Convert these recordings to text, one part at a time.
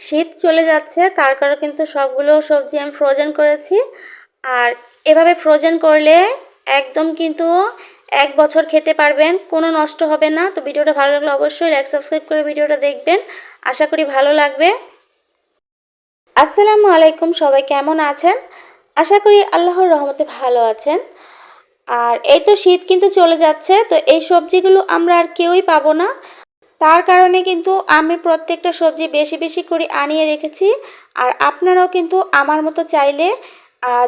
শীত চলে যাচ্ছে, তার কারণে কিন্তু সবগুলো সবজি আমি ফ্রোজেন করেছি। আর এভাবে ফ্রোজেন করলে একদম কিন্তু এক বছর খেতে পারবেন, কোনো নষ্ট হবে না। তো ভিডিওটা ভালো লাগলে অবশ্যই লাইক সাবস্ক্রাইব করে ভিডিওটা দেখবেন। আশা করি ভালো লাগবে। আসসালামু আলাইকুম, সবাই কেমন আছেন? আশা করি আল্লাহর রহমতে ভালো আছেন। আর এই তো শীত কিন্তু চলে যাচ্ছে, তো এই সবজিগুলো আমরা আর কেউই পাবো না। তার কারণে কিন্তু আমি প্রত্যেকটা সবজি বেশি বেশি করে আনিয়ে রেখেছি। আর আপনারাও কিন্তু আমার মতো চাইলে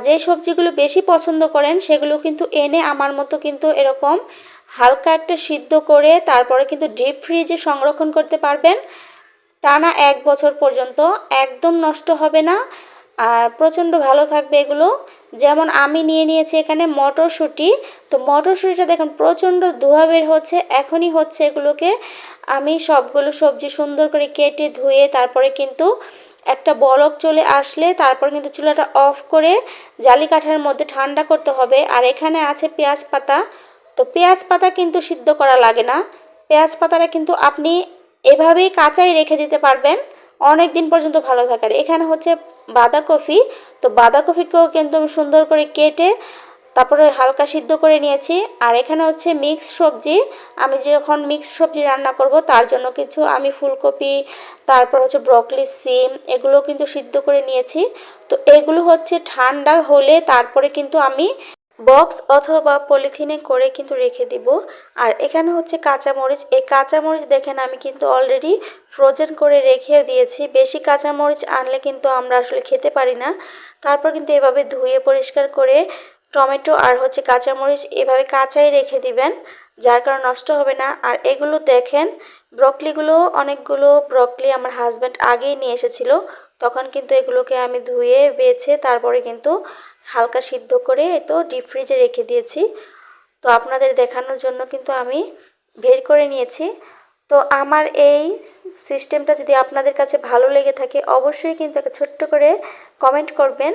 যে সবজিগুলো বেশি পছন্দ করেন সেগুলো কিন্তু এনে আমার মতো কিন্তু এরকম হালকা একটা সিদ্ধ করে তারপরে কিন্তু ডিপ ফ্রিজে সংরক্ষণ করতে পারবেন। টানা এক বছর পর্যন্ত একদম নষ্ট হবে না। আর প্রচণ্ড ভালো থাকবে এগুলো। যেমন আমি নিয়ে নিয়েছি এখানে মটরশুঁটি। তো মটরশুঁটিটা দেখুন, প্রচণ্ড ধোয়া বের হচ্ছে। এখনই হচ্ছে এগুলোকে আমি সবগুলো সবজি সুন্দর করে কেটে ধুয়ে তারপরে কিন্তু একটা বলক চলে আসলে তারপর কিন্তু চুলাটা অফ করে জালি কাঠার মধ্যে ঠান্ডা করতে হবে। আর এখানে আছে পেঁয়াজ পাতা। তো পেঁয়াজ পাতা কিন্তু সিদ্ধ করা লাগে না। পেঁয়াজ পাতাটা কিন্তু আপনি এভাবেই কাঁচাই রেখে দিতে পারবেন। অনেক দিন পর্যন্ত ভালো থাকার। এখানে হচ্ছে বাঁধাকপি, তো বাঁধাকপিকেও কিন্তু আমি সুন্দর করে কেটে তারপরে হালকা সিদ্ধ করে নিয়েছি। আর এখানে হচ্ছে মিক্স সবজি, আমি যখন মিক্স সবজি রান্না করব, তার জন্য কিছু আমি ফুলকপি, তারপর হচ্ছে ব্রকলি সিম, এগুলো কিন্তু সিদ্ধ করে নিয়েছি। তো এগুলো হচ্ছে ঠান্ডা হলে তারপরে কিন্তু আমি বক্স অথবা পলিথিনে করে কিন্তু রেখে দিব। আর এখানে হচ্ছে কাঁচামরিচ। এই কাঁচামরিচ দেখেন, আমি কিন্তু অলরেডি ফ্রোজেন করে রেখেও দিয়েছি। বেশি কাঁচামরিচ আনলে কিন্তু আমরা আসলে খেতে পারি না। তারপর কিন্তু এভাবে ধুয়ে পরিষ্কার করে টমেটো আর হচ্ছে কাঁচামরিচ এভাবে কাঁচাই রেখে দিবেন, যার কারণ নষ্ট হবে না। আর এগুলো দেখেন, ব্রকলিগুলো, অনেকগুলো ব্রকলি আমার হাজব্যান্ড আগেই নিয়ে এসেছিল। তখন কিন্তু এগুলোকে আমি ধুয়ে, বেছে তারপরে কিন্তু হালকা সিদ্ধ করে তো ডিপ ফ্রিজে রেখে দিয়েছি। তো আপনাদের দেখানোর জন্য কিন্তু আমি বের করে নিয়েছি। তো আমার এই সিস্টেমটা যদি আপনাদের কাছে ভালো লেগে থাকে, অবশ্যই কিন্তু একটা ছোট্ট করে কমেন্ট করবেন।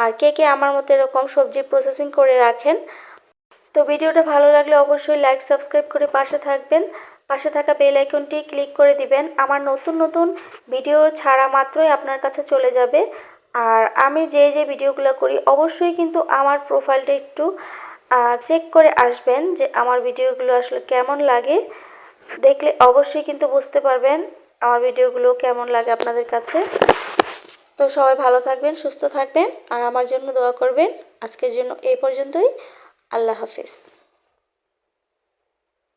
আর কে কে আমার মতো এরকম সবজি প্রসেসিং করে রাখেন। তো ভিডিওটা ভালো লাগলে অবশ্যই লাইক সাবস্ক্রাইব করে পাশে থাকবেন। পাশে থাকা বেল আইকনটি ক্লিক করে দিবেন। আমার নতুন নতুন ভিডিও ছাড়া মাত্রই আপনার কাছে চলে যাবে। আর আমি যে যে ভিডিওগুলো করি, অবশ্যই কিন্তু আমার প্রোফাইলটা একটু চেক করে আসবেন যে আমার ভিডিওগুলো আসলে কেমন লাগে। দেখলে অবশ্যই কিন্তু বুঝতে পারবেন আমার ভিডিওগুলো কেমন লাগে আপনাদের কাছে। তো সবাই ভালো থাকবেন, সুস্থ থাকবেন আর আমার জন্য দোয়া করবেন। আজকের জন্য এই পর্যন্তই। আল্লাহ হাফিজ।